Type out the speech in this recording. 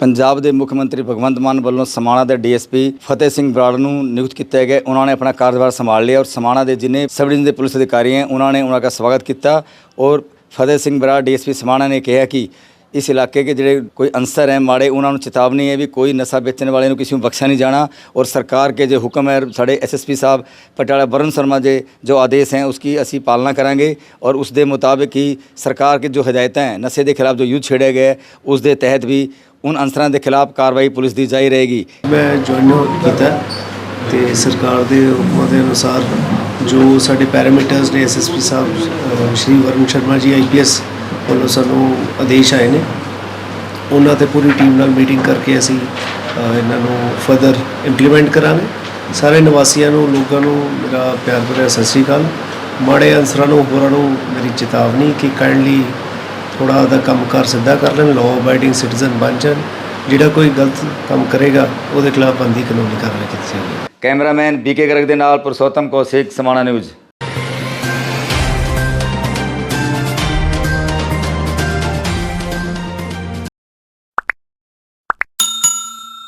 ਪੰਜਾਬ ਦੇ ਮੁੱਖ ਮੰਤਰੀ ਭਗਵੰਤ ਮਾਨ ਵੱਲੋਂ ਸਮਾਣਾ ਦੇ ਡੀਐਸਪੀ ਫਤਿਹ ਸਿੰਘ ਬਰਾੜ ਨੂੰ ਨਿਯੁਕਤ ਕੀਤਾ ਗਿਆ ਉਹਨਾਂ ਨੇ ਆਪਣਾ ਕਾਰਜਭਾਰ ਸੰਭਾਲ ਲਿਆ ਔਰ ਸਮਾਣਾ ਦੇ ਜਿੰਨੇ ਸਬ ਡਿਵੀਜ਼ਨ ਦੇ ਪੁਲਿਸ ਅਧਿਕਾਰੀ हैं ਉਹਨਾਂ ਨੇ ਉਹਨਾਂ ਦਾ ਸਵਾਗਤ ਕੀਤਾ ਔਰ ਫਤਿਹ ਸਿੰਘ ਬਰਾੜ ਡੀਐਸਪੀ ਸਮਾਣਾ ਨੇ ਕਿਹਾ ਕਿ ਇਸ ਇਲਾਕੇ ਦੇ ਜਿਹੜੇ ਕੋਈ ਅੰਸਰ ਹੈ, ਮਾੜੇ, ਉਹਨਾਂ ਨੂੰ ਚੇਤਾਵਨੀ ਹੈ ਵੀ ਕੋਈ ਨਸ਼ਾ ਵੇਚਣ ਵਾਲੇ ਨੂੰ ਕਿਸੇ ਨੂੰ ਬਖਸ਼ਿਆ ਨਹੀਂ ਜਾਣਾ ਔਰ ਸਰਕਾਰ ਕੇ ਜੋ ਹੁਕਮ ਹੈ, ਸਾਡੇ ਐਸਐਸਪੀ ਸਾਹਿਬ ਪਟਿਆਲਾ ਵਰਨ ਸ਼ਰਮਾ ਜੀ ਜੋ ਆਦੇਸ਼ ਹੈ ਉਸकी ਅਸੀਂ ਪਾਲਣਾ ਕਰਾਂਗੇ ਔਰ ਉਸ ਦੇ ਮੁਤਾਬਕ ਹੀ ਸਰਕਾਰ ਕੇ ਜੋ ਹਦਾਇਤਾਂ ਹੈ, ਨਸ਼ੇ ਦੇ ਖਿਲਾਫ ਜੋ ਯੁੱਧ ਛੇੜੇ ਗਏ ਉਸ ਦੇ ਤਹਿਤ ਵੀ ਉਹਨਾਂ ਅੰਸਰਾਂ ਦੇ ਖਿਲਾਫ ਕਾਰਵਾਈ ਪੁਲਿਸ ਦੀ ਜਾਈ ਰਹੇਗੀ। ਮੈਂ ਜੁਆਇਨ ਕੀਤਾ ਤੇ ਸਰਕਾਰ ਦੇ ਹੁਕਮਾਂ ਦੇ ਅਨੁਸਾਰ ਜੋ ਸਾਡੇ ਪੈਰਾਮੀਟਰਸ ਨੇ ਐਸਐਸਪੀ ਸਾਹਿਬ ਸ਼੍ਰੀ ਵਰੁਣ ਸ਼ਰਮਾ ਜੀ ਆਈਪੀਐਸ ਵੱਲੋਂ ਸਾਨੂੰ ਆਦੇਸ਼ ਆਏ ਨੇ। ਉਹਨਾਂ ਤੇ ਪੂਰੀ ਟੀਮ ਨਾਲ ਮੀਟਿੰਗ ਕਰਕੇ ਅਸੀਂ ਇਹਨਾਂ ਨੂੰ ਫਰਦਰ ਇੰਪਲੀਮੈਂਟ ਕਰਾਂਗੇ। ਸਾਰੇ ਨਿਵਾਸੀਆਂ ਨੂੰ, ਲੋਕਾਂ ਨੂੰ ਮੇਰਾ ਪਿਆਰ ਭਰਿਆ ਸਤਿ ਸ਼੍ਰੀ ਅਕਾਲ। ਮਾੜੇ ਅਨਸਰਾਂ ਨੂੰ, ਹੋਰਾਂ ਨੂੰ ਮੇਰੀ ਚੇਤਾਵਨੀ ਕਿ ਕਾਈਂਡਲੀ ਥੋੜਾ ਉਹਦਾ ਕੰਮਕਾਰ ਸਿੱਧਾ ਕਰ ਲੈਣ ਲਾਅ ਅਬਾਈਡਿੰਗ ਸਿਟੀਜ਼ਨ ਬਣ ਜਾਣ। ਜਿਹੜਾ ਕੋਈ ਗਲਤ ਕੰਮ ਕਰੇਗਾ, ਉਹਦੇ ਖਿਲਾਫ ਬੰਦੀ ਕਾਨੂੰਨੀ ਕਾਰਵਾਈ ਕੀਤੀ ਜਾਵੇਗੀ। ਕੈਮਰਾਮੈਨ ਬੀਕੇ ਗਰਗ ਦੇ ਨਾਲ ਪੁਰਸ਼ੋਤਮ ਕੌਸ਼ਿਕ, ਸਮਾਣਾ ਨਿਊਜ਼।